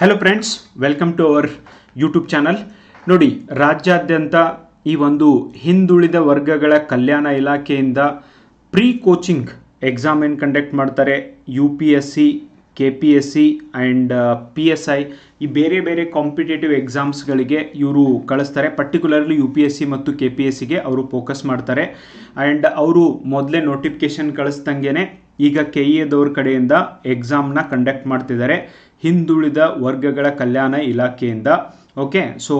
Hello friends welcome to our YouTube channel ನೋಡಿ, ರಾಜ್ಯಾದ್ಯಂತ ಈ ಒಂದು ಹಿಂದುಳಿದ ವರ್ಗಗಳ ಕಲ್ಯಾಣ ಇಲಾಖೆಯಿಂದ ಪ್ರೀ ಕೋಚಿಂಗ್ ಎಕ್ಸಾಮ್ ಏನು ಕಂಡಕ್ಟ್ ಮಾಡ್ತಾರೆ U P S C K P S C and P S I ಈ ಬೇರೆ ಬೇರೆ ಕಾಂಪಿಟೇಟಿವ್ ಎಕ್ಸಾಮ್ಸ್ಗಳಿಗೆ ಇವರು ಕಳಿಸ್ತಾರೆ. Particularly U P S C ಮತ್ತು ಕೆ ಪಿ ಎಸ್ ಸಿಗೆ ಅವರು ಫೋಕಸ್ ಮಾಡ್ತಾರೆ. ಆ್ಯಂಡ್ ಅವರು ಮೊದಲೇ ನೋಟಿಫಿಕೇಶನ್ ಕಳಿಸ್ದಂಗೆ ಈಗ ಕೆ ಎದವ್ರ ಕಡೆಯಿಂದ ಎಕ್ಸಾಮ್ನ ಕಂಡಕ್ಟ್ ಮಾಡ್ತಿದ್ದಾರೆ. ಹಿಂದುಳಿದ ವರ್ಗಗಳ ಕಲ್ಯಾಣ ಇಲಾಖೆಯಿಂದ. ಓಕೆ ಸೊ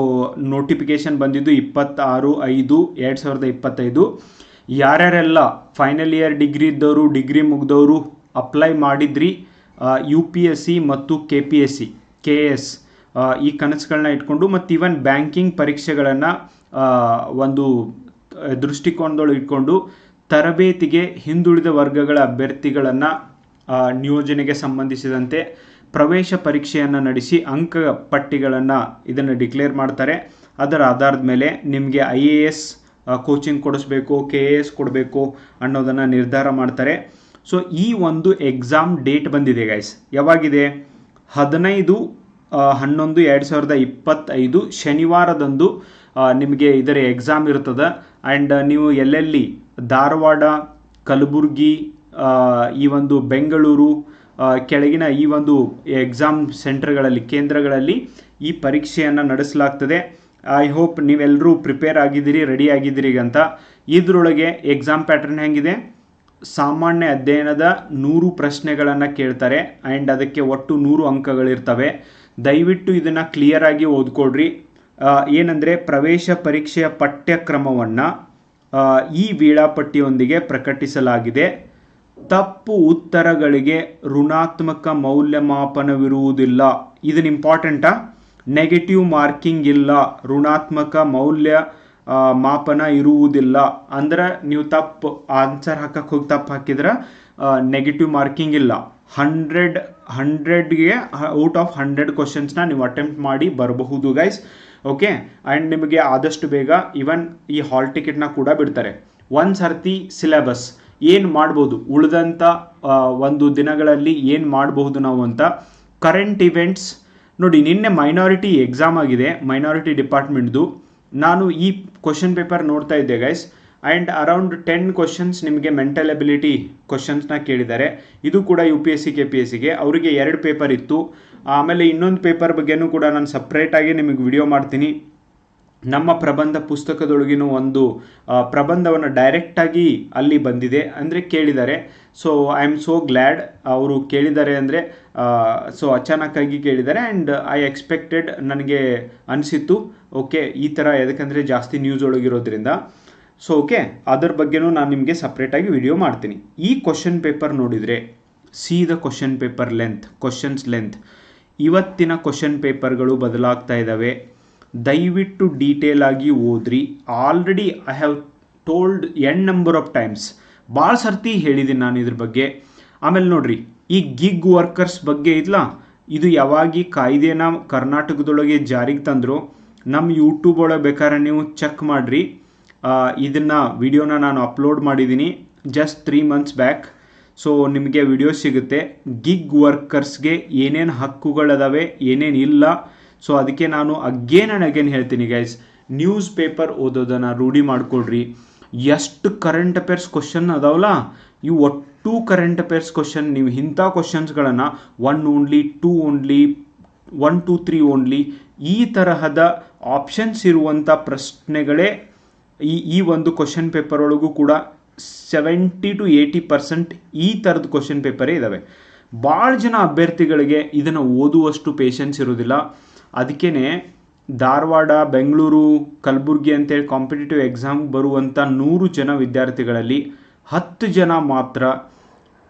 ನೋಟಿಫಿಕೇಶನ್ ಬಂದಿದ್ದು ಇಪ್ಪತ್ತಾರು, ಐದು, ಎರಡು ಸಾವಿರದ ಇಪ್ಪತ್ತೈದು. ಯಾರ್ಯಾರೆಲ್ಲ ಫೈನಲ್ ಇಯರ್ ಡಿಗ್ರಿ ಇದ್ದವರು ಡಿಗ್ರಿ ಮುಗಿದವರು ಅಪ್ಲೈ ಮಾಡಿದ್ರಿ ಯು ಪಿ ಎಸ್ ಸಿ ಮತ್ತು K P S C K S ಈ ಕನಸುಗಳನ್ನ ಇಟ್ಕೊಂಡು ಮತ್ತು ಈವನ್ ಬ್ಯಾಂಕಿಂಗ್ ಪರೀಕ್ಷೆಗಳನ್ನು ಒಂದು ದೃಷ್ಟಿಕೋನದೊಳಗೆ ಇಟ್ಕೊಂಡು ತರಬೇತಿಗೆ ಹಿಂದುಳಿದ ವರ್ಗಗಳ ಅಭ್ಯರ್ಥಿಗಳನ್ನು ನಿಯೋಜನೆಗೆ ಸಂಬಂಧಿಸಿದಂತೆ ಪ್ರವೇಶ ಪರೀಕ್ಷೆಯನ್ನು ನಡೆಸಿ ಅಂಕ ಪಟ್ಟಿಗಳನ್ನು ಇದನ್ನು ಡಿಕ್ಲೇರ್ ಮಾಡ್ತಾರೆ. ಅದರ ಆಧಾರದ ಮೇಲೆ ನಿಮಗೆ ಐ ಎ ಎಸ್ ಕೋಚಿಂಗ್ ಕೊಡಿಸ್ಬೇಕು, ಕೆ ಎ ಎಸ್ ಕೊಡಬೇಕು ಅನ್ನೋದನ್ನು ನಿರ್ಧಾರ ಮಾಡ್ತಾರೆ. ಸೊ ಈ ಒಂದು ಎಕ್ಸಾಮ್ ಡೇಟ್ ಬಂದಿದೆ ಗೈಸ್ ಯಾವಾಗಿದೆ? ಹದಿನೈದು ಹನ್ನೊಂದು, ಎರಡು ಸಾವಿರದ ಇಪ್ಪತ್ತೈದು ಶನಿವಾರದಂದು ನಿಮಗೆ ಇದರ ಎಕ್ಸಾಮ್ ಇರ್ತದೆ. ಆ್ಯಂಡ್ ನೀವು ಎಲ್ಲೆಲ್ಲಿ ಧಾರವಾಡ ಕಲಬುರ್ಗಿ ಈ ಒಂದು ಬೆಂಗಳೂರು ಕೆಳಗಿನ ಈ ಒಂದು ಎಕ್ಸಾಮ್ ಸೆಂಟರ್ಗಳಲ್ಲಿ ಕೇಂದ್ರಗಳಲ್ಲಿ ಈ ಪರೀಕ್ಷೆಯನ್ನು ನಡೆಸಲಾಗ್ತದೆ. ಐ ಹೋಪ್ ನೀವೆಲ್ಲರೂ ಪ್ರಿಪೇರ್ ಆಗಿದ್ದೀರಿ ರೆಡಿ ಆಗಿದ್ದೀರಿ ಅಂತ. ಇದರೊಳಗೆ ಎಕ್ಸಾಮ್ ಪ್ಯಾಟರ್ನ್ ಹೆಂಗಿದೆ? ಸಾಮಾನ್ಯ ಅಧ್ಯಯನದ ನೂರು ಪ್ರಶ್ನೆಗಳನ್ನು ಕೇಳ್ತಾರೆ ಆ್ಯಂಡ್ ಅದಕ್ಕೆ ಒಟ್ಟು ನೂರು ಅಂಕಗಳಿರ್ತವೆ. ದಯವಿಟ್ಟು ಇದನ್ನು ಕ್ಲಿಯರಾಗಿ ಓದ್ಕೊಳ್ರಿ. ಆ, ಏನಂದರೆ ಪ್ರವೇಶ ಪರೀಕ್ಷೆಯ ಪಠ್ಯಕ್ರಮವನ್ನು ಈ ವೇಳಾಪಟ್ಟಿಯೊಂದಿಗೆ ಪ್ರಕಟಿಸಲಾಗಿದೆ. ತಪ್ಪು ಉತ್ತರಗಳಿಗೆ ಋಣಾತ್ಮಕ ಮೌಲ್ಯಮಾಪನವಿರುವುದಿಲ್ಲ. ಇದನ್ನು ಇಂಪಾರ್ಟೆಂಟಾ ನೆಗೆಟಿವ್ ಮಾರ್ಕಿಂಗ್ ಇಲ್ಲ. ಋಣಾತ್ಮಕ ಮೌಲ್ಯ ಮಾಪನ ಇರುವುದಿಲ್ಲ. ಅಂದ್ರೆ ನೀವು ತಪ್ಪು ಆನ್ಸರ್ ಹಾಕಕ್ಕೆ ಹೋಗಿ ತಪ್ಪು ಹಾಕಿದ್ರೆ ನೆಗೆಟಿವ್ ಮಾರ್ಕಿಂಗ್ ಇಲ್ಲ. ಹಂಡ್ರೆಡ್ ಹಂಡ್ರೆಡ್ಗೆ ಔಟ್ ಆಫ್ ಹಂಡ್ರೆಡ್ ಕ್ವಶನ್ಸ್ನ ನೀವು ಅಟೆಂಪ್ಟ್ ಮಾಡಿ ಬರಬಹುದು ಗೈಸ್ ಓಕೆ ಆ್ಯಂಡ್ ನಿಮಗೆ ಆದಷ್ಟು ಬೇಗ ಇವನ್ ಈ ಹಾಲ್ ಟಿಕೆಟ್ನ ಕೂಡ ಬಿಡ್ತಾರೆ. ಒಂದು ಸರ್ತಿ ಸಿಲೆಬಸ್ ಏನು ಮಾಡ್ಬೋದು? ಉಳಿದಂಥ ಒಂದು ದಿನಗಳಲ್ಲಿ ಏನು ಮಾಡಬಹುದು ನಾವು ಅಂತ? ಕರೆಂಟ್ ಇವೆಂಟ್ಸ್ ನೋಡಿ, ನಿನ್ನೆ ಮೈನಾರಿಟಿ ಎಕ್ಸಾಮ್ ಆಗಿದೆ ಮೈನಾರಿಟಿ ಡಿಪಾರ್ಟ್ಮೆಂಟ್ದು ನಾನು ಈ ಕ್ವಶನ್ ಪೇಪರ್ ನೋಡ್ತಾ ಇದ್ದೆ guys and around ten questions ನಿಮಗೆ ಮೆಂಟಲ್ ಎಬಿಲಿಟಿ ಕ್ವಶನ್ಸ್ನ ಕೇಳಿದ್ದಾರೆ. ಇದು ಕೂಡ U P S C K P S ಸಿಗೆ ಅವರಿಗೆ ಎರಡು ಪೇಪರ್ ಇತ್ತು. ಆಮೇಲೆ ಇನ್ನೊಂದು ಪೇಪರ್ ಬಗ್ಗೆನೂ ಕೂಡ ನಾನು ಸಪ್ರೇಟಾಗಿ ನಿಮಗೆ ವಿಡಿಯೋ ಮಾಡ್ತೀನಿ. ನಮ್ಮ ಪ್ರಬಂಧ ಪುಸ್ತಕದೊಳಗಿನ ಒಂದು ಪ್ರಬಂಧವನ್ನು ಡೈರೆಕ್ಟಾಗಿ ಅಲ್ಲಿ ಬಂದಿದೆ ಅಂದರೆ ಕೇಳಿದ್ದಾರೆ. So I am so glad ಅವರು ಕೇಳಿದ್ದಾರೆ ಅಂದರೆ ಸೊ ಅಚಾನಕ್ಕಾಗಿ ಕೇಳಿದ್ದಾರೆ ಆ್ಯಂಡ್ ಐ ಎಕ್ಸ್ಪೆಕ್ಟೆಡ್ ನನಗೆ ಅನಿಸಿತ್ತು. ಓಕೆ ಈ ಥರ ಯಾಕಂದರೆ ಜಾಸ್ತಿ ನ್ಯೂಸ್ ಒಳಗಿರೋದ್ರಿಂದ. ಸೊ ಓಕೆ ಅದರ ಬಗ್ಗೆನೂ ನಾನು ನಿಮಗೆ ಸಪ್ರೇಟಾಗಿ ವಿಡಿಯೋ ಮಾಡ್ತೀನಿ. ಈ ಕ್ವಶನ್ ಪೇಪರ್ ನೋಡಿದರೆ see the question paper length questions length ಇವತ್ತಿನ ಕ್ವಶನ್ ಪೇಪರ್ಗಳು ಬದಲಾಗ್ತಾ ಇದ್ದಾವೆ ದಯವಿಟ್ಟು ಡೀಟೇಲ್ ಆಗಿ ಓದ್ರಿ. Already I have told N number of times ಭಾಳ ಸರ್ತಿ ಹೇಳಿದ್ದೀನಿ ನಾನು ಇದ್ರ ಬಗ್ಗೆ. ಆಮೇಲೆ ನೋಡ್ರಿ, ಈ ಗಿಗ್ ವರ್ಕರ್ಸ್ ಬಗ್ಗೆ ಇದ್ಲ? ಇದು ಯಾವಾಗ ಕಾಯ್ದೆನ ಕರ್ನಾಟಕದೊಳಗೆ ಜಾರಿಗೆ ತಂದರು? ನಮ್ಮ ಯೂಟ್ಯೂಬ್ ಒಳಗೆ ಬೇಕಾದ್ರೆ ನೀವು ಚೆಕ್ ಮಾಡಿರಿ. ಇದನ್ನು ವಿಡಿಯೋನ ನಾನು ಅಪ್ಲೋಡ್ ಮಾಡಿದ್ದೀನಿ just three months back so ನಿಮಗೆ ವಿಡಿಯೋ ಸಿಗುತ್ತೆ. ಗಿಗ್ ವರ್ಕರ್ಸ್ಗೆ ಏನೇನು ಹಕ್ಕುಗಳದಾವೆ, ಏನೇನು ಇಲ್ಲ. ಸೊ ಅದಕ್ಕೆ ನಾನು ಅಗೇನ್ ಆ್ಯಂಡ್ ಅಗೇನ್ ಹೇಳ್ತೀನಿ ಗೈಸ್ ನ್ಯೂಸ್ ಪೇಪರ್ ಓದೋದನ್ನು ರೂಢಿ ಮಾಡಿಕೊಡ್ರಿ ಎಷ್ಟು ಕರೆಂಟ್ ಅಫೇರ್ಸ್ ಕ್ವಶನ್ ಅದಾವಲ್ಲ ಇವು ಒಟ್ಟು ಕರೆಂಟ್ ಅಫೇರ್ಸ್ ಕ್ವಶನ್ ನೀವು ಇಂಥ ಕ್ವಶನ್ಸ್ಗಳನ್ನು one only two only one two three only ಈ ತರಹದ ಆಪ್ಷನ್ಸ್ ಇರುವಂಥ ಪ್ರಶ್ನೆಗಳೇ ಈ ಈ ಒಂದು ಕ್ವಶನ್ ಪೇಪರ್ ಒಳಗೂ ಕೂಡ ಸೆವೆಂಟಿ ಟು ಏಯ್ಟಿ ಪರ್ಸೆಂಟ್ ಈ ಥರದ ಕ್ವಶನ್ ಪೇಪರೇ ಇದ್ದಾವೆ ಭಾಳ ಜನ ಅಭ್ಯರ್ಥಿಗಳಿಗೆ ಇದನ್ನು ಓದುವಷ್ಟು ಪೇಷನ್ಸ್ ಇರೋದಿಲ್ಲ. ಅದಕ್ಕೇ ಧಾರವಾಡ, ಬೆಂಗಳೂರು, ಕಲಬುರ್ಗಿ ಅಂತೇಳಿ ಕಾಂಪಿಟೇಟಿವ್ ಎಕ್ಸಾಮ್ ಬರುವಂಥ ನೂರು ಜನ ವಿದ್ಯಾರ್ಥಿಗಳಲ್ಲಿ ಹತ್ತು ಜನ ಮಾತ್ರ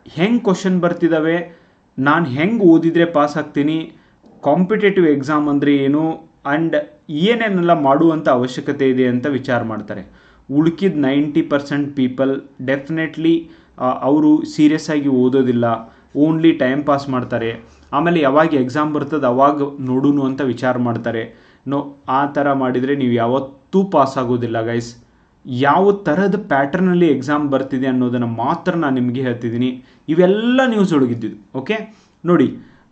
ಹೆಂಗೆ ಕ್ವಶನ್ ಬರ್ತಿದ್ದಾವೆ ನಾನು ಹೆಂಗೆ ಓದಿದರೆ ಪಾಸ್ ಆಗ್ತೀನಿ ಕಾಂಪಿಟೇಟಿವ್ ಎಕ್ಸಾಮ್ ಅಂದರೆ ಏನು ಆ್ಯಂಡ್ ಏನೇನೆಲ್ಲ ಮಾಡುವಂಥ ಅವಶ್ಯಕತೆ ಇದೆ ಅಂತ ವಿಚಾರ ಮಾಡ್ತಾರೆ. ಉಳ್ಕಿದ ನೈಂಟಿ ಪರ್ಸೆಂಟ್ ಪೀಪಲ್ ಡೆಫಿನೆಟ್ಲಿ ಅವರು ಸೀರಿಯಸ್ ಆಗಿ ಓದೋದಿಲ್ಲ. ಓನ್ಲಿ ಟೈಮ್ ಪಾಸ್ ಮಾಡ್ತಾರೆ. ಆಮೇಲೆ ಯಾವಾಗ ಎಕ್ಸಾಮ್ ಬರ್ತದೆ ಅವಾಗ ನೋಡೋಣ ಅಂತ ವಿಚಾರ ಮಾಡ್ತಾರೆ. ನೋ, ಆ ಥರ ಮಾಡಿದರೆ ನೀವು ಯಾವತ್ತೂ ಪಾಸ್ ಆಗೋದಿಲ್ಲ, ಗೈಸ್. ಯಾವ ಥರದ ಪ್ಯಾಟರ್ನಲ್ಲಿ ಎಕ್ಸಾಮ್ ಬರ್ತಿದೆ ಅನ್ನೋದನ್ನು ಮಾತ್ರ ನಾನು ನಿಮಗೆ ಹೇಳ್ತಿದ್ದೀನಿ. ಇವೆಲ್ಲ ನ್ಯೂಸ್ ಒಳಗಿದ್ದಿದ್ದು ಓಕೆ? ನೋಡಿ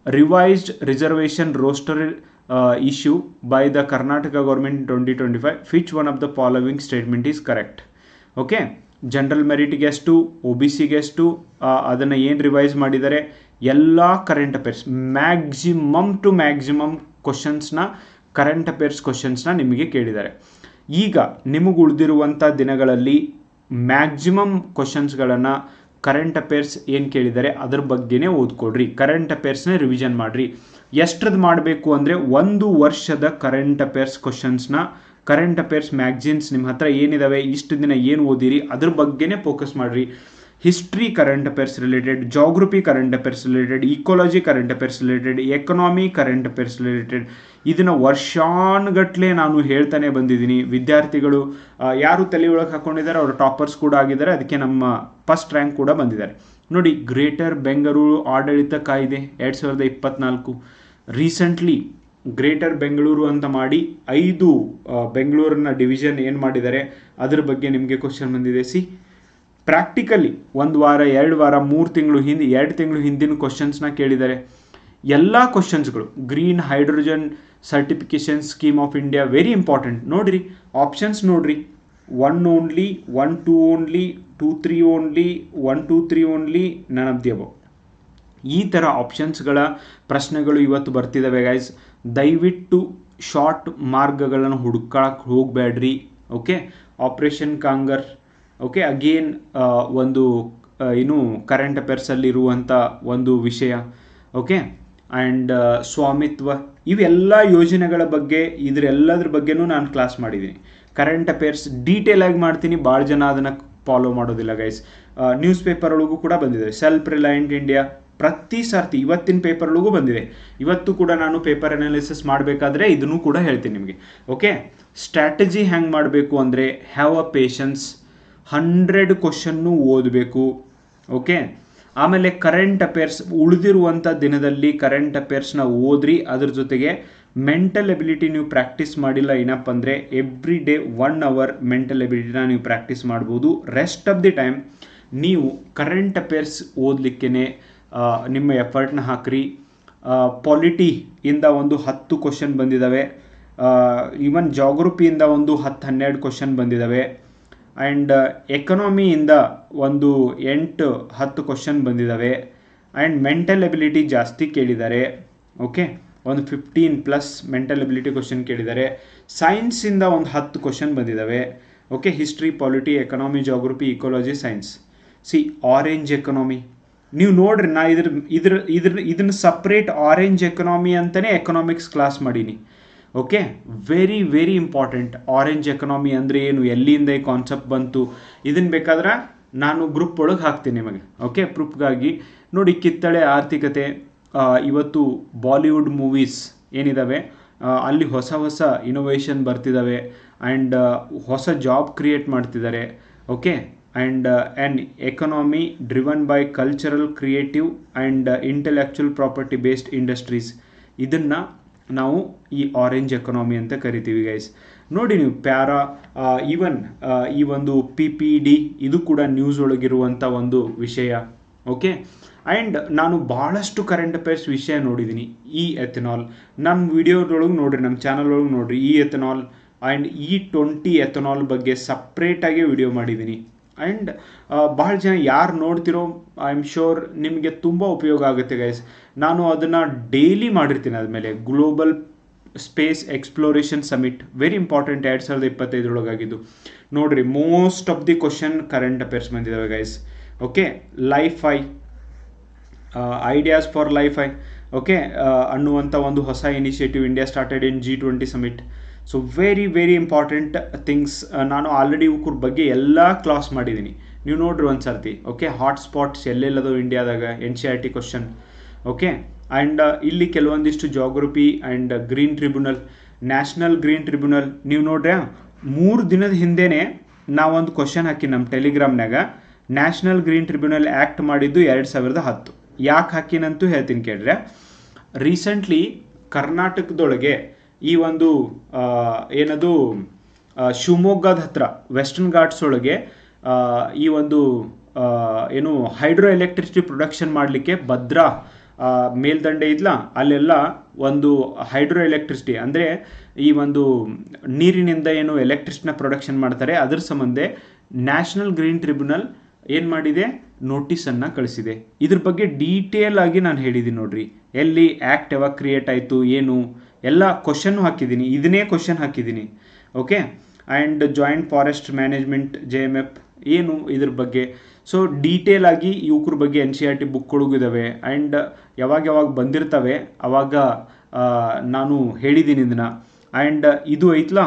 revised reservation roster issue by the Karnataka government twenty twenty five which one of the following statement is correct okay general ಮೆರಿಟ್ಗೆ ಎಷ್ಟು ಒ ಬಿ ಸಿಗೆ ಎಷ್ಟು ಅದನ್ನು ಏನು ರಿವೈಸ್ ಮಾಡಿದ್ದಾರೆ? ಎಲ್ಲ current affairs maximum to maximum ಕ್ವಶನ್ಸ್ನ current affairs ಕ್ವಶನ್ಸ್ನ ನಿಮಗೆ ಕೇಳಿದ್ದಾರೆ. ಈಗ ನಿಮಗೆ ಉಳಿದಿರುವಂಥ ದಿನಗಳಲ್ಲಿ ಮ್ಯಾಕ್ಸಿಮಮ್ ಕ್ವಶನ್ಸ್ಗಳನ್ನು ಕರೆಂಟ್ ಅಫೇರ್ಸ್ ಏನು ಕೇಳಿದ್ದಾರೆ, ಅದ್ರ ಬಗ್ಗೆನೇ ಓದ್ಕೊಡ್ರಿ ಕರೆಂಟ್ ಅಫೇರ್ಸ್ನೇ ರಿವಿಷನ್ ಮಾಡಿರಿ. ಎಷ್ಟ್ರದ್ದು ಮಾಡಬೇಕು ಅಂದರೆ ಒಂದು ವರ್ಷದ ಕರೆಂಟ್ ಅಫೇರ್ಸ್ ಕ್ವಶನ್ಸ್ನ ಕರೆಂಟ್ ಅಫೇರ್ಸ್ ಮ್ಯಾಗ್ಝಿನ್ಸ್ ನಿಮ್ಮ ಹತ್ರ ಏನಿದಾವೆ, ಇಷ್ಟು ದಿನ ಏನು ಓದಿರಿ, ಅದ್ರ ಬಗ್ಗೆನೇ ಫೋಕಸ್ ಮಾಡಿರಿ. History current affairs related geography current affairs related ecology current affairs related economy current affairs related ಇದನ್ನು ವರ್ಷಾನುಗಟ್ಲೆ ನಾನು ಹೇಳ್ತಾನೆ ಬಂದಿದ್ದೀನಿ. ವಿದ್ಯಾರ್ಥಿಗಳು ಯಾರು ತಲೆ ಒಳಗೆ ಹಾಕೊಂಡಿದ್ದಾರೆ, ಅವರು ಟಾಪರ್ಸ್ ಕೂಡ ಆಗಿದ್ದಾರೆ. ಅದಕ್ಕೆ ನಮ್ಮ ಫಸ್ಟ್ ರ್ಯಾಂಕ್ ಕೂಡ ಬಂದಿದ್ದಾರೆ. ನೋಡಿ ಗ್ರೇಟರ್ ಬೆಂಗಳೂರು ಆಡಳಿತ ಕಾಯ್ದೆ ಎರಡು ಸಾವಿರದ ಇಪ್ಪತ್ನಾಲ್ಕು. ರೀಸೆಂಟ್ಲಿ ಗ್ರೇಟರ್ ಬೆಂಗಳೂರು ಅಂತ ಮಾಡಿ ಐದು ಬೆಂಗಳೂರಿನ ಡಿವಿಷನ್ ಏನು ಮಾಡಿದ್ದಾರೆ? ಅದ್ರ ಬಗ್ಗೆ ನಿಮಗೆ ಕ್ವಶನ್ ಬಂದಿದೆ. ಸಿ ಪ್ರಾಕ್ಟಿಕಲಿ ಒಂದು ವಾರ, ಎರಡು ವಾರ, ಮೂರು ತಿಂಗಳು ಹಿಂದೆ, ಎರಡು ತಿಂಗಳು ಹಿಂದಿನ ಕ್ವಶನ್ಸ್ನ ಕೇಳಿದ್ದಾರೆ ಎಲ್ಲ ಕ್ವಶನ್ಸ್ಗಳು green hydrogen certification scheme of India very important ನೋಡ್ರಿ ಆಪ್ಷನ್ಸ್ ನೋಡ್ರಿ. One only one two only two three only one two three only none of the ಈ ಥರ ಆಪ್ಷನ್ಸ್ಗಳ ಪ್ರಶ್ನೆಗಳು ಇವತ್ತು ಬರ್ತಿದ್ದಾವೆ ಗೈಸ್ ದಯವಿಟ್ಟು ಶಾರ್ಟ್ ಮಾರ್ಗಗಳನ್ನು ಹುಡುಕಾಕ್ ಹೋಗಬೇಡ್ರಿ okay operation Kagar okay again ಒಂದು ಆ, ಏನು ಕರೆಂಟ್ ಅಫೇರ್ಸಲ್ಲಿರುವಂಥ ಒಂದು ವಿಷಯ. ಓಕೆ ಆ್ಯಂಡ್ ಸ್ವಾಮಿತ್ವ ಇವೆಲ್ಲ ಯೋಜನೆಗಳ ಬಗ್ಗೆ ಇದರೆಲ್ಲದ್ರ ಬಗ್ಗೆನೂ ನಾನು ಕ್ಲಾಸ್ ಮಾಡಿದ್ದೀನಿ. ಕರೆಂಟ್ ಅಫೇರ್ಸ್ ಡೀಟೇಲ್ ಆಗಿ ಮಾಡ್ತೀನಿ ಭಾಳ ಜನ ಅದನ್ನು ಫಾಲೋ ಮಾಡೋದಿಲ್ಲ ಗೈಸ್ ನ್ಯೂಸ್ ಪೇಪರ್ ಒಳಗೂ ಕೂಡ ಬಂದಿದೆ. ಸೆಲ್ಫ್ ರಿಲಯಂಟ್ ಇಂಡಿಯಾ ಪ್ರತಿ ಸರ್ತಿ ಇವತ್ತಿನ ಪೇಪರ್ ಒಳಗೂ ಬಂದಿದೆ. ಇವತ್ತು ಕೂಡ ನಾನು ಪೇಪರ್ ಅನಾಲಿಸಿಸ್ ಮಾಡಬೇಕಾದ್ರೆ ಇದನ್ನು ಕೂಡ ಹೇಳ್ತೀನಿ ನಿಮಗೆ. ಓಕೆ ಸ್ಟ್ರಾಟಜಿ ಹೆಂಗೆ ಮಾಡಬೇಕು ಅಂದರೆ ಹ್ಯಾವ್ ಅ ಪೇಷನ್ಸ್ ಹಂಡ್ರೆಡ್ ಕ್ವಶನ್ನು ಓದಬೇಕು ಓಕೆ ಆಮೇಲೆ ಕರೆಂಟ್ ಅಫೇರ್ಸ್ ಉಳಿದಿರುವಂಥ ದಿನದಲ್ಲಿ ಕರೆಂಟ್ ಅಫೇರ್ಸ್ನ ಓದ್ರಿ, ಅದ್ರ ಜೊತೆಗೆ ಮೆಂಟಲ್ ಎಬಿಲಿಟಿ ನೀವು ಪ್ರಾಕ್ಟೀಸ್ ಮಾಡಿಲ್ಲ ಏನಪ್ಪ ಅಂದರೆ every day one hour mental ಎಬಿಲಿಟಿನ ನೀವು ಪ್ರಾಕ್ಟೀಸ್ ಮಾಡ್ಬೋದು. ರೆಸ್ಟ್ ಆಫ್ ದಿ ಟೈಮ್ ನೀವು ಕರೆಂಟ್ ಅಫೇರ್ಸ್ ಓದಲಿಕ್ಕೆ ನಿಮ್ಮ ಎಫರ್ಟ್ನ ಹಾಕ್ರಿ. ಪಾಲಿಟಿ ಇಂದ ಒಂದು ಹತ್ತು ಕ್ವಶನ್ ಬಂದಿದ್ದಾವೆ ಈವನ್ ಜಾಗ್ರಫಿಯಿಂದ ಒಂದು ಹತ್ತು ಹನ್ನೆರಡು ಕ್ವಶನ್ ಬಂದಿದ್ದಾವೆ ಆ್ಯಂಡ್ ಎಕನಾಮಿಯಿಂದ ಒಂದು ಎಂಟು ಹತ್ತು ಕ್ವಶನ್ ಬಂದಿದ್ದಾವೆ ಆ್ಯಂಡ್ ಮೆಂಟಲ್ ಎಬಿಲಿಟಿ ಜಾಸ್ತಿ ಕೇಳಿದ್ದಾರೆ ಓಕೆ ಒಂದು fifteen plus mental ability question ಕೇಳಿದ್ದಾರೆ ಸೈನ್ಸಿಂದ ಒಂದು ಹತ್ತು ಕ್ವಶನ್ ಬಂದಿದ್ದಾವೆ okay history polity economy geography ecology science see orange economy ನೀವು ನೋಡ್ರಿ, ನಾ ಇದ್ರ ಇದ್ರ ಇದ್ರ, ಇದನ್ನ ಸಪ್ರೇಟ್ ಆರೆಂಜ್ ಎಕನಾಮಿ ಅಂತಲೇ ಎಕನಾಮಿಕ್ಸ್ ಕ್ಲಾಸ್ ಮಾಡೀನಿ. Okay very very important orange economy ಅಂದರೆ ಏನು? ಎಲ್ಲಿಂದ ಈ ಕಾನ್ಸೆಪ್ಟ್ ಬಂತು? ಇದನ್ನು ಬೇಕಾದ್ರೆ ನಾನು ಗ್ರೂಪ್ ಒಳಗೆ ಹಾಕ್ತೀನಿ ನಿಮಗೆ. ಓಕೆ ಪ್ರೂಫ್ಗಾಗಿ ನೋಡಿ, ಕಿತ್ತಳೆ ಆರ್ಥಿಕತೆ ಇವತ್ತು ಬಾಲಿವುಡ್ ಮೂವೀಸ್ ಏನಿದ್ದಾವೆ ಅಲ್ಲಿ ಹೊಸ ಹೊಸ ಇನೋವೇಷನ್ ಬರ್ತಿದ್ದಾವೆ ಆ್ಯಂಡ್ ಹೊಸ ಜಾಬ್ ಕ್ರಿಯೇಟ್ ಮಾಡ್ತಿದ್ದಾರೆ okay and and economy driven by cultural creative and intellectual property based industries ಇದನ್ನು ನಾವು ಈ ಆರೆಂಜ್ ಎಕನಾಮಿ ಅಂತ ಕರಿತೀವಿ ಗೈಸ್ ನೋಡಿ ನೀವು, ಪ್ಯಾರಾ ಈವನ್ ಈ ಒಂದು ಪಿ ಪಿ ಡಿ ಇದು ಕೂಡ ನ್ಯೂಸ್ ಒಳಗಿರುವಂಥ ಒಂದು ವಿಷಯ ಓಕೆ ಆ್ಯಂಡ್ ನಾನು ಭಾಳಷ್ಟು ಕರೆಂಟ್ ಅಫೇರ್ಸ್ ವಿಷಯ ನೋಡಿದ್ದೀನಿ ಈ ಎಥನಾಲ್ ನಮ್ಮ ವಿಡಿಯೋದೊಳಗೆ ನೋಡ್ರಿ ನಮ್ಮ ಚಾನಲ್ ಒಳಗೆ ನೋಡ್ರಿ, ಈ ಎಥನಾಲ್ ಆ್ಯಂಡ್ ಈ ಟ್ವೆಂಟಿ ಎಥನಾಲ್ ಬಗ್ಗೆ ಸಪ್ರೇಟಾಗಿ ವಿಡಿಯೋ ಮಾಡಿದ್ದೀನಿ ಆ್ಯಂಡ್ ಭಾಳ ಜನ ಯಾರು ನೋಡ್ತಿರೋ ಐ ಆಮ್ ಶೋರ್ ನಿಮಗೆ ತುಂಬ ಉಪಯೋಗ ಆಗುತ್ತೆ ಗೈಸ್ ನಾನು ಅದನ್ನು ಡೈಲಿ ಮಾಡಿರ್ತೀನಿ ಆದಮೇಲೆ global space exploration summit very important ಎರಡು ಸಾವಿರದ ಇಪ್ಪತ್ತೈದರೊಳಗಾಗಿದ್ದು. ನೋಡಿರಿ most of the question current affairs ಬಂದಿದ್ದಾವೆ guys okay life I ideas for life I okay ಅನ್ನುವಂಥ ಒಂದು ಹೊಸ initiative India started in G twenty summit so very very important things ನಾನು already ಇವ್ರ ಬಗ್ಗೆ ಎಲ್ಲ ಕ್ಲಾಸ್ ಮಾಡಿದ್ದೀನಿ. ನೀವು ನೋಡ್ರಿ ಒಂದು ಸರ್ತಿ ಓಕೆ ಹಾಟ್ ಸ್ಪಾಟ್ಸ್ ಎಲ್ಲೆಲ್ಲದು ಇಂಡಿಯಾದಾಗ N C R T question okay and ಇಲ್ಲಿ ಕೆಲವೊಂದಿಷ್ಟು geography and green tribunal national green tribunal ನೀವು ನೋಡ್ರಿ ಮೂರು ದಿನದ ಹಿಂದೆನೇ ನಾವೊಂದು ಕ್ವಶನ್ ಹಾಕಿ ನಮ್ಮ ಟೆಲಿಗ್ರಾಮ್ನಾಗ ನ್ಯಾಷನಲ್ ಗ್ರೀನ್ ಟ್ರಿಬ್ಯುನಲ್ ಆ್ಯಕ್ಟ್ ಮಾಡಿದ್ದು ಎರಡು ಸಾವಿರದ ಹತ್ತು. ಯಾಕೆ ಹಾಕಿನಂತೂ ಹೇಳ್ತೀನಿ ಕೇಳ್ರೆ ರೀಸೆಂಟ್ಲಿ ಕರ್ನಾಟಕದೊಳಗೆ ಈ ಒಂದು ಏನದು ಶಿವಮೊಗ್ಗದ ಹತ್ರ ವೆಸ್ಟರ್ನ್ ಘಾಟ್ಸ್ ಒಳಗೆ ಈ ಒಂದು ಏನು ಹೈಡ್ರೋ ಎಲೆಕ್ಟ್ರಿಸಿಟಿ ಪ್ರೊಡಕ್ಷನ್ ಮಾಡಲಿಕ್ಕೆ ಭದ್ರಾ ಮೇಲ್ದಂಡೆ ಇದ್ಲ, ಅಲ್ಲೆಲ್ಲ ಒಂದು ಹೈಡ್ರೋ ಎಲೆಕ್ಟ್ರಿಸಿಟಿ ಅಂದರೆ ಈ ಒಂದು ನೀರಿನಿಂದ ಏನು ಎಲೆಕ್ಟ್ರಿಸಿಟಿನ ಪ್ರೊಡಕ್ಷನ್ ಮಾಡ್ತಾರೆ. ಅದರ ಸಂಬಂಧ ನ್ಯಾಷನಲ್ ಗ್ರೀನ್ ಟ್ರಿಬ್ಯುನಲ್ ಏನು ಮಾಡಿದೆ? ನೋಟಿಸನ್ನು ಕಳಿಸಿದೆ. ಇದ್ರ ಬಗ್ಗೆ ಡೀಟೇಲ್ ಆಗಿ ನಾನು ಹೇಳಿದ್ದೀನಿ ನೋಡ್ರಿ. ಎಲ್ಲಿ ಆ್ಯಕ್ಟ್ ಯಾವಾಗ ಕ್ರಿಯೇಟ್ ಆಯಿತು, ಏನು? ಎಲ್ಲ ಕ್ವಶನ್ ಹಾಕಿದ್ದೀನಿ. ಇದನ್ನೇ ಕ್ವಶನ್ ಹಾಕಿದ್ದೀನಿ. Okay and joint forest management J M F ಏನು ಇದ್ರ ಬಗ್ಗೆ? ಸೊ ಡೀಟೇಲ್ ಆಗಿ ಯುವಕರ ಬಗ್ಗೆ ಎನ್ ಸಿ ಆರ್ ಟಿ ಬುಕ್ಗಳಿಗೂ ಇದ್ದಾವೆ ಆ್ಯಂಡ್ ಯಾವಾಗ ಯಾವಾಗ ಬಂದಿರ್ತವೆ, ಅವಾಗ ನಾನು ಹೇಳಿದ್ದೀನಿ ಇದನ್ನು. ಆ್ಯಂಡ್ ಇದು ಐತ್ಲಾ?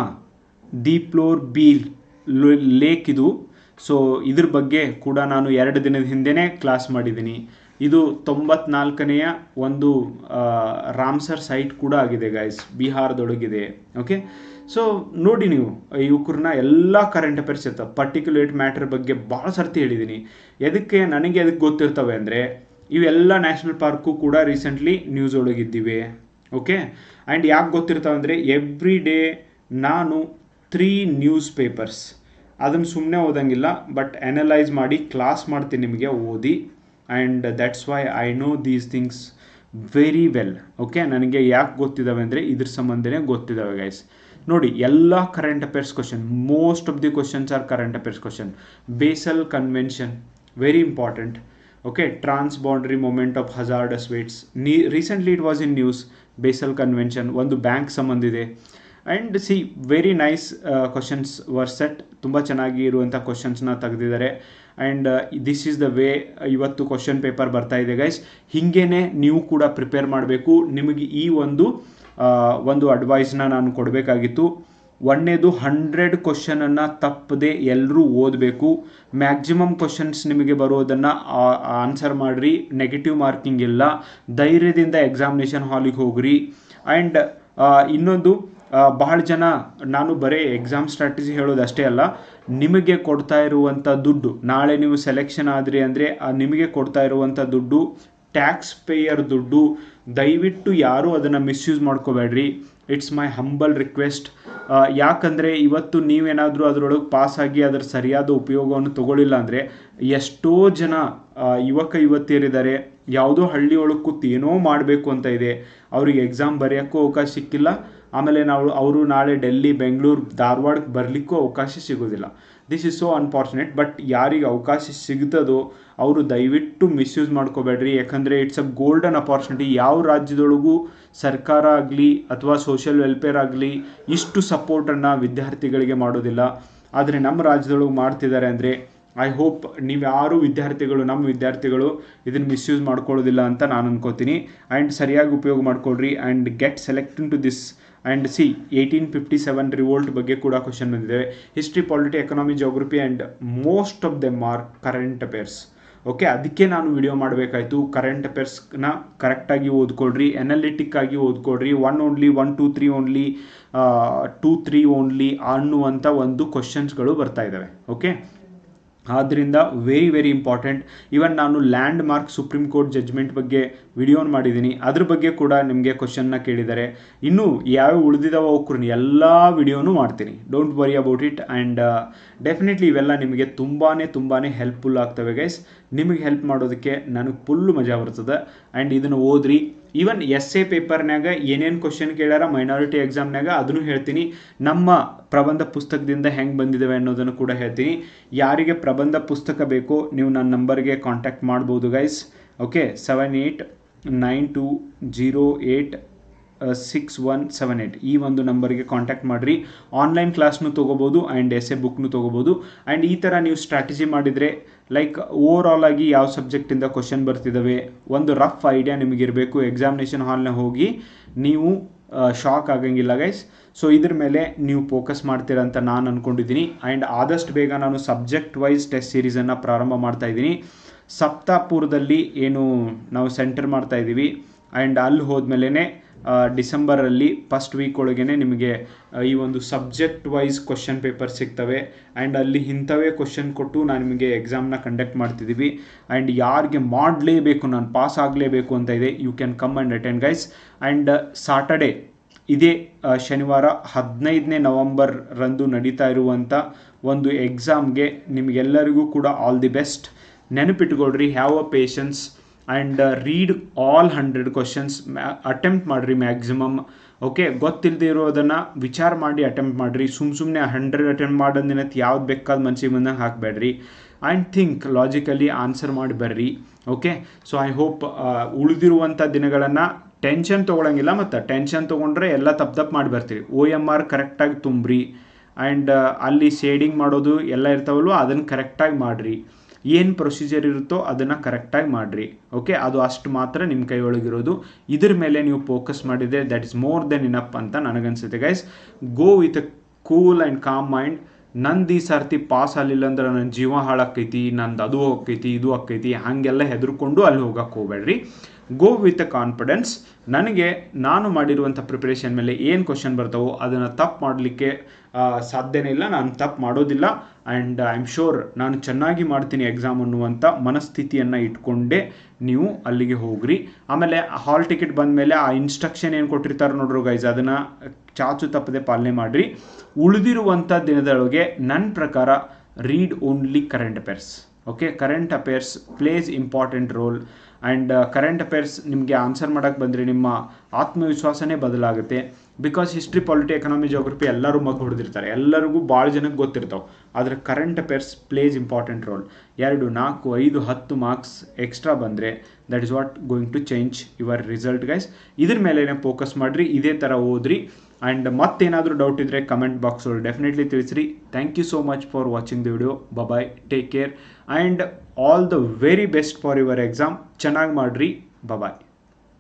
ಫ್ಲೋರ್ ಬೀಲ್ ಲೇಕ್ ಇದು. ಸೊ ಇದ್ರ ಬಗ್ಗೆ ಕೂಡ ನಾನು ಎರಡು ದಿನದ ಹಿಂದೆನೇ ಕ್ಲಾಸ್ ಮಾಡಿದ್ದೀನಿ. ಇದು ತೊಂಬತ್ನಾಲ್ಕನೆಯ ಒಂದು ರಾಮ್ಸರ್ ಸೈಟ್ ಕೂಡ ಆಗಿದೆ ಗೈಸ್ ಬಿಹಾರದೊಳಗಿದೆ ಓಕೆ ಸೊ ನೋಡಿ ನೀವು ಯುವಕರನ್ನ ಎಲ್ಲ ಕರೆಂಟ್ ಅಫೇರ್ಸ್ ಇರ್ತವೆ ಪರ್ಟಿಕ್ಯುಲೇಟ್ ಮ್ಯಾಟರ್ ಬಗ್ಗೆ ಭಾಳ ಸರ್ತಿ ಹೇಳಿದ್ದೀನಿ ಎದಕ್ಕೆ ನನಗೆ ಅದಕ್ಕೆ ಗೊತ್ತಿರ್ತವೆ ಅಂದರೆ, ಇವೆಲ್ಲ ನ್ಯಾಷನಲ್ ಪಾರ್ಕು ಕೂಡ ರೀಸೆಂಟ್ಲಿ ನ್ಯೂಸ್ ಒಳಗಿದ್ದೀವಿ ಓಕೆ ಆ್ಯಂಡ್ ಯಾಕೆ ಗೊತ್ತಿರ್ತಾವೆ ಅಂದರೆ ಎವ್ರಿ ಡೇ ನಾನು ತ್ರೀ ನ್ಯೂಸ್ ಪೇಪರ್ಸ್ ಅದನ್ನು ಸುಮ್ಮನೆ ಓದಂಗಿಲ್ಲ ಬಟ್ ಅನಲೈಸ್ ಮಾಡಿ ಕ್ಲಾಸ್ ಮಾಡ್ತೀನಿ ನಿಮಗೆ, ಓದಿ and that's why I know these things very well okay ನನಗೆ ಯಾಕೆ ಗೊತ್ತಿದ್ದಾವೆ ಅಂದರೆ ಇದ್ರ ಸಂಬಂಧನೇ ಗೊತ್ತಿದ್ದಾವೆ ಗೈಸ್ ನೋಡಿ, ಎಲ್ಲ current affairs question most of the questions are current affairs question Basel convention very important okay transboundary movement of hazardous wastes ನೀ recently it was in news Basel convention ಒಂದು bank ಸಂಬಂಧ ಇದೆ. And see very nice questions were set ತುಂಬ ಚೆನ್ನಾಗಿ ಇರುವಂಥ ಕ್ವಶನ್ಸ್ನ ತೆಗೆದಿದ್ದಾರೆ. And this is the way ಇವತ್ತು ಕ್ವಶನ್ ಪೇಪರ್ ಬರ್ತಾ ಇದೆ ಗೈಸ್ ಹೀಗೇನೆ ನೀವು ಕೂಡ ಪ್ರಿಪೇರ್ ಮಾಡಬೇಕು. ನಿಮಗೆ ಈ ಒಂದು ಒಂದು ಅಡ್ವೈಸ್ನ ನಾನು ಕೊಡಬೇಕಾಗಿತ್ತು. ಒಂದನೇದು ಹಂಡ್ರೆಡ್ ಕ್ವಶನನ್ನು ತಪ್ಪದೆ ಎಲ್ಲರೂ ಓದಬೇಕು. ಮ್ಯಾಕ್ಸಿಮಮ್ ಕ್ವಶನ್ಸ್ ನಿಮಗೆ ಬರೋದನ್ನು ಆನ್ಸರ್ ಮಾಡಿರಿ. ನೆಗೆಟಿವ್ ಮಾರ್ಕಿಂಗ್ ಇಲ್ಲ. ಧೈರ್ಯದಿಂದ ಎಕ್ಸಾಮಿನೇಷನ್ ಹಾಲಿಗೆ ಹೋಗ್ರಿ. ಆ್ಯಂಡ್ ಇನ್ನೊಂದು ಬಹಳ ಜನ, ನಾನು ಬರೀ ಎಕ್ಸಾಮ್ ಸ್ಟ್ರಾಟಜಿ ಹೇಳೋದು ಅಷ್ಟೇ ಅಲ್ಲ, ನಿಮಗೆ ಕೊಡ್ತಾ ಇರುವಂಥ ದುಡ್ಡು, ನಾಳೆ ನೀವು ಸೆಲೆಕ್ಷನ್ ಆದ್ರಿ ಅಂದರೆ ನಿಮಗೆ ಕೊಡ್ತಾ ಇರುವಂಥ ದುಡ್ಡು ಟ್ಯಾಕ್ಸ್ ಪೇಯರ್ ದುಡ್ಡು, ದಯವಿಟ್ಟು ಯಾರೂ ಅದನ್ನು ಮಿಸ್ಯೂಸ್ ಮಾಡ್ಕೋಬೇಡ್ರಿ. ಇಟ್ಸ್ ಮೈ ಹಂಬಲ್ ರಿಕ್ವೆಸ್ಟ್ ಯಾಕಂದರೆ ಇವತ್ತು ನೀವೇನಾದರೂ ಅದರೊಳಗೆ ಪಾಸ್ ಆಗಿ ಅದರ ಸರಿಯಾದ ಉಪಯೋಗವನ್ನು ತಗೊಳ್ಳಿಲ್ಲ ಅಂದರೆ, ಎಷ್ಟೋ ಜನ ಯುವಕ ಯುವತಿಯರಿದ್ದಾರೆ, ಯಾವುದೋ ಹಳ್ಳಿ ಒಳಗೆ ಕೂತು ಏನೋ ಮಾಡಬೇಕು ಅಂತ ಇದೆ. ಅವ್ರಿಗೆ ಎಕ್ಸಾಮ್ ಬರೆಯೋಕ್ಕೂ ಅವಕಾಶ ಸಿಕ್ಕಿಲ್ಲ. ಆಮೇಲೆ ನಾವು ಅವರು ನಾಳೆ ಡೆಲ್ಲಿ, ಬೆಂಗಳೂರು ಧಾರವಾಡಕ್ಕೆ ಬರಲಿಕ್ಕೂ ಅವಕಾಶ ಸಿಗೋದಿಲ್ಲ. This is so unfortunate but ಯಾರಿಗೆ ಅವಕಾಶ ಸಿಗ್ತದೋ ಅವರು ದಯವಿಟ್ಟು ಮಿಸ್ಯೂಸ್ ಮಾಡ್ಕೋಬೇಡ್ರಿ. ಯಾಕಂದರೆ ಇಟ್ಸ್ ಅ ಗೋಲ್ಡನ್ ಅಪಾರ್ಚುನಿಟಿ ಯಾವ ರಾಜ್ಯದೊಳಗೂ ಸರ್ಕಾರ ಆಗಲಿ ಅಥವಾ ಸೋಷಿಯಲ್ ವೆಲ್ಫೇರ್ ಆಗಲಿ ಇಷ್ಟು ಸಪೋರ್ಟನ್ನು ವಿದ್ಯಾರ್ಥಿಗಳಿಗೆ ಮಾಡೋದಿಲ್ಲ. ಆದರೆ ನಮ್ಮ ರಾಜ್ಯದೊಳಗೆ ಮಾಡ್ತಿದ್ದಾರೆ ಅಂದರೆ ಐ ಹೋಪ್ ನೀವು ಯಾರು ವಿದ್ಯಾರ್ಥಿಗಳು, ನಮ್ಮ ವಿದ್ಯಾರ್ಥಿಗಳು ಇದನ್ನು ಮಿಸ್ಯೂಸ್ ಮಾಡ್ಕೊಳ್ಳೋದಿಲ್ಲ ಅಂತ ನಾನು ಅನ್ಕೋತೀನಿ. ಆ್ಯಂಡ್ ಸರಿಯಾಗಿ ಉಪಯೋಗ ಮಾಡ್ಕೊಳ್ರಿ. And get select to this and see eighteen fifty seven revolt ಬಗ್ಗೆ ಕೂಡ ಕ್ವಶನ್ ಬಂದಿದೆ. History polity economy geography and most of them are current affairs okay ಅದಕ್ಕೆ ನಾನು ವಿಡಿಯೋ ಮಾಡಬೇಕಾಯಿತು. ಕರೆಂಟ್ ಅಫೇರ್ಸ್ನ ಕರೆಕ್ಟಾಗಿ ಓದ್ಕೊಳ್ರಿ ಎನಲಿಟಿಕ್ ಆಗಿ ಓದ್ಕೊಳ್ರಿ one only one two three only two three only ಅನ್ನುವಂಥ ಒಂದು ಕ್ವಶನ್ಸ್ಗಳು ಬರ್ತಾ ಇದ್ದಾವೆ ಓಕೆ ಆದ್ದರಿಂದ ವೆರಿ ವೆರಿ ಇಂಪಾರ್ಟೆಂಟ್ ಇವನ್ ನಾನು landmark supreme court judgement ಬಗ್ಗೆ ವಿಡಿಯೋನ ಮಾಡಿದ್ದೀನಿ. ಅದ್ರ ಬಗ್ಗೆ ಕೂಡ ನಿಮಗೆ ಕ್ವಶನ್ನ ಕೇಳಿದ್ದಾರೆ ಇನ್ನೂ ಯಾವ ಉಳಿದಿದ್ದಾವ ಅವಕ್ರನ್ನ ಎಲ್ಲ ವಿಡಿಯೋನು ಮಾಡ್ತೀನಿ. Don't worry about it and definitely ಇವೆಲ್ಲ ನಿಮಗೆ ತುಂಬಾ ತುಂಬಾ ಹೆಲ್ಪ್ಫುಲ್ ಆಗ್ತವೆ ಗೈಸ್ ನಿಮಗೆ ಹೆಲ್ಪ್ ಮಾಡೋದಕ್ಕೆ ನನಗೆ ಫುಲ್ಲು ಮಜಾ ಬರ್ತದೆ. ಆ್ಯಂಡ್ ಇದನ್ನು ಓದ್ರಿ. ಈವನ್ ಎಸ್ ಎ ಪೇಪರ್ನಾಗ ಏನೇನು ಕ್ವಶನ್ ಕೇಳ್ಯಾರ ಮೈನಾರಿಟಿ ಎಕ್ಸಾಮ್ನಾಗ ಅದನ್ನು ಹೇಳ್ತೀನಿ. ನಮ್ಮ ಪ್ರಬಂಧ ಪುಸ್ತಕದಿಂದ ಹೆಂಗೆ ಬಂದಿದ್ದಾವೆ ಅನ್ನೋದನ್ನು ಕೂಡ ಹೇಳ್ತೀನಿ. ಯಾರಿಗೆ ಪ್ರಬಂಧ ಪುಸ್ತಕ ಬೇಕೋ ನೀವು ನನ್ನ ನಂಬರ್ಗೆ ಕಾಂಟ್ಯಾಕ್ಟ್ ಮಾಡ್ಬೋದು guys okay seven eight nine two zero eight six one seven eight ಈ ಒಂದು ನಂಬರ್ಗೆ ಕಾಂಟ್ಯಾಕ್ಟ್ ಮಾಡಿರಿ. ಆನ್ಲೈನ್ ಕ್ಲಾಸ್ನು ತೊಗೋಬೋದು ಆ್ಯಂಡ್ ಎಸ್ ಎ ಬುಕ್ನು ತೊಗೋಬೋದು. ಆ್ಯಂಡ್ ಈ ಥರ ನೀವು ಸ್ಟ್ರಾಟಜಿ ಮಾಡಿದರೆ ಲೈಕ್ ಓವರ್ ಆಲ್ ಆಗಿ ಯಾವ ಸಬ್ಜೆಕ್ಟಿಂದ ಕ್ವಶನ್ ಬರ್ತಿದ್ದಾವೆ ಒಂದು ರಫ್ ಐಡಿಯಾ ನಿಮಗಿರಬೇಕು. ಎಕ್ಸಾಮಿನೇಷನ್ ಹಾಲ್ನ ಹೋಗಿ ನೀವು ಶಾಕ್ ಆಗಂಗಿಲ್ಲ ಗೈಸ್ ಸೊ ಇದ್ರ ಮೇಲೆ ನೀವು ಫೋಕಸ್ ಮಾಡ್ತೀರ ಅಂತ ನಾನು ಅಂದ್ಕೊಂಡಿದ್ದೀನಿ ಆ್ಯಂಡ್ ಆದಷ್ಟು ಬೇಗ ನಾನು ಸಬ್ಜೆಕ್ಟ್ ವೈಸ್ ಟೆಸ್ಟ್ ಸೀರೀಸನ್ನು ಪ್ರಾರಂಭ ಮಾಡ್ತಾ ಇದ್ದೀನಿ. ಸಪ್ತಾಪುರದಲ್ಲಿ ಏನು ನಾವು ಸೆಂಟರ್ ಮಾಡ್ತಾ ಇದ್ದೀವಿ. ಆ್ಯಂಡ್ ಅಲ್ಲಿ ಹೋದ್ಮೇಲೆ ಡಿಸೆಂಬರಲ್ಲಿ ಫಸ್ಟ್ ವೀಕ್ ಒಳಗೇ ನಿಮಗೆ ಈ ಒಂದು ಸಬ್ಜೆಕ್ಟ್ ವೈಸ್ ಕ್ವಶನ್ ಪೇಪರ್ ಸಿಗ್ತವೆ. ಆ್ಯಂಡ್ ಅಲ್ಲಿ ಇಂಥವೇ ಕ್ವಶನ್ ಕೊಟ್ಟು ನಾನು ನಿಮಗೆ ಎಕ್ಸಾಮ್ನ ಕಂಡಕ್ಟ್ ಮಾಡ್ತಿದ್ದೀವಿ ಆ್ಯಂಡ್ ಯಾರಿಗೆ ಮಾಡಲೇಬೇಕು, ನಾನು ಪಾಸ್ ಆಗಲೇಬೇಕು ಅಂತ ಇದೆ you can come and attend guys and Saturday ಇದೇ ಶನಿವಾರ ಹದಿನೈದನೇ ನವಂಬರ್ ರಂದು ನಡೀತಾ ಇರುವಂಥ ಒಂದು ಎಕ್ಸಾಮ್ಗೆ ನಿಮಗೆಲ್ಲರಿಗೂ ಕೂಡ all the best ನೆನಪಿಟ್ಕೊಳ್ರಿ have a patience and read all hundred questions attempt ಮಾಡಿರಿ ಮ್ಯಾಕ್ಸಿಮಮ್ ಓಕೆ ಗೊತ್ತಿಲ್ಲದೆ ಇರೋದನ್ನು ವಿಚಾರ ಮಾಡಿ ಅಟೆಂಪ್ಟ್ ಮಾಡಿರಿ. ಸುಮ್ಮ ಸುಮ್ಮನೆ ಹಂಡ್ರೆಡ್ ಅಟೆಂಪ್ಟ್ ಮಾಡೋದಿನತ್ ಯಾವ್ದು ಬೇಕಾದ ಮನ್ಸಿಗೆ ಬಂದಂಗೆ ಹಾಕಬೇಡ್ರಿ. ಆ್ಯಂಡ್ ಥಿಂಕ್ ಲಾಜಿಕಲಿ ಆನ್ಸರ್ ಮಾಡಿ ಬರ್ರಿ. ಓಕೆ ಸೊ ಐ ಹೋಪ್ ಉಳಿದಿರುವಂಥ ದಿನಗಳನ್ನು ಟೆನ್ಷನ್ ತೊಗೊಳಂಗಿಲ್ಲ ಮತ್ತು ಟೆನ್ಷನ್ ತೊಗೊಂಡ್ರೆ ಎಲ್ಲ ತಪ್ಪು ತಪ್ಪು ಮಾಡಿ ಬರ್ತೀರಿ. ಓ ಎಂ ಆರ್ ಕರೆಕ್ಟಾಗಿ ತುಂಬ್ರಿ. ಆ್ಯಂಡ್ ಅಲ್ಲಿ ಶೇಡಿಂಗ್ ಮಾಡೋದು ಎಲ್ಲ ಇರ್ತಾವಲ್ವ ಅದನ್ನು ಕರೆಕ್ಟಾಗಿ ಮಾಡಿರಿ. ಏನು ಪ್ರೊಸೀಜರ್ ಇರುತ್ತೋ ಅದನ್ನು ಕರೆಕ್ಟಾಗಿ ಮಾಡಿರಿ. ಓಕೆ ಅದು ಅಷ್ಟು ಮಾತ್ರ ನಿಮ್ಮ ಕೈಯೊಳಗಿರೋದು. ಇದ್ರ ಮೇಲೆ ನೀವು ಫೋಕಸ್ ಮಾಡಿದರೆ that is more than enough ಅಂತ ನನಗನ್ಸುತ್ತೆ guys go with a cool and calm mind ನಂದು ಈ ಸರ್ತಿ ಪಾಸ್ ಆಗಲಿಲ್ಲ ಅಂದ್ರೆ ನನ್ನ ಜೀವ ಹಾಳಾಕೈತಿ ನಂದು ಅದು ಹೋಗ್ತೈತಿ, ಇದು ಆಕೈತಿ ಹಾಗೆಲ್ಲ ಹೆದರ್ಕೊಂಡು ಅಲ್ಲಿ ಹೋಗಕ್ಕೆ ಹೋಗ್ಬೇಡ್ರಿ. ಗೋ ವಿತ್ ಅ ಕಾನ್ಫಿಡೆನ್ಸ್ ನನಗೆ ನಾನು ಮಾಡಿರುವಂಥ ಪ್ರಿಪ್ರೇಷನ್ ಮೇಲೆ ಏನು ಕ್ವಶನ್ ಬರ್ತಾವೋ ಅದನ್ನು ತಪ್ಪು ಮಾಡಲಿಕ್ಕೆ ಸಾಧ್ಯನೇ ಇಲ್ಲ. ನಾನು ತಪ್ಪು ಮಾಡೋದಿಲ್ಲ. ಆ್ಯಂಡ್ ಐ ಆಮ್ ಶೋರ್ ನಾನು ಚೆನ್ನಾಗಿ ಮಾಡ್ತೀನಿ ಎಕ್ಸಾಮ್ ಅನ್ನುವಂಥ ಮನಸ್ಥಿತಿಯನ್ನು ಇಟ್ಕೊಂಡೇ ನೀವು ಅಲ್ಲಿಗೆ ಹೋಗ್ರಿ. ಆಮೇಲೆ ಹಾಲ್ ಟಿಕೆಟ್ ಬಂದ ಮೇಲೆ ಆ ಇನ್ಸ್ಟ್ರಕ್ಷನ್ ಏನು ಕೊಟ್ಟಿರ್ತಾರೆ ನೋಡ್ರಿ ಗೈಸ್ ಅದನ್ನು ಚಾಚು ತಪ್ಪದೆ ಪಾಲನೆ ಮಾಡಿರಿ. ಉಳಿದಿರುವಂಥ ದಿನದೊಳಗೆ ನನ್ನ ಪ್ರಕಾರ read only current affairs okay current affairs plays important role and current affairs ನಿಮಗೆ ಆನ್ಸರ್ ಮಾಡೋಕ್ಕೆ ಬಂದರೆ ನಿಮ್ಮ ಆತ್ಮವಿಶ್ವಾಸನೇ ಬದಲಾಗುತ್ತೆ. Because history polity economy geography ಎಲ್ಲರೂ ಮಗು ಹೊಡೆದಿರ್ತಾರೆ. ಎಲ್ಲರಿಗೂ ಭಾಳ ಜನಕ್ಕೆ ಗೊತ್ತಿರ್ತಾವೆ. ಆದರೆ current affairs plays important role ಎರಡು, ನಾಲ್ಕು, ಐದು, ಹತ್ತು ಮಾರ್ಕ್ಸ್ ಎಕ್ಸ್ಟ್ರಾ ಬಂದರೆ that is what going to change your result guys ಇದ್ರ ಮೇಲೆ ಫೋಕಸ್ ಮಾಡಿರಿ, ಇದೇ ಥರ ಓದ್ರಿ. ಆ್ಯಂಡ್ ಮತ್ತೇನಾದರೂ ಡೌಟ್ ಇದ್ದರೆ ಕಮೆಂಟ್ ಬಾಕ್ಸ್ ಒಳಗೆ ಡೆಫಿನೆಟ್ಲಿ ತಿಳಿಸ್ರಿ. Thank you so much for watching the video bye take care and all the very best for your exam ಚೆನ್ನಾಗಿ ಮಾಡಿರಿ. ಬಾಯ್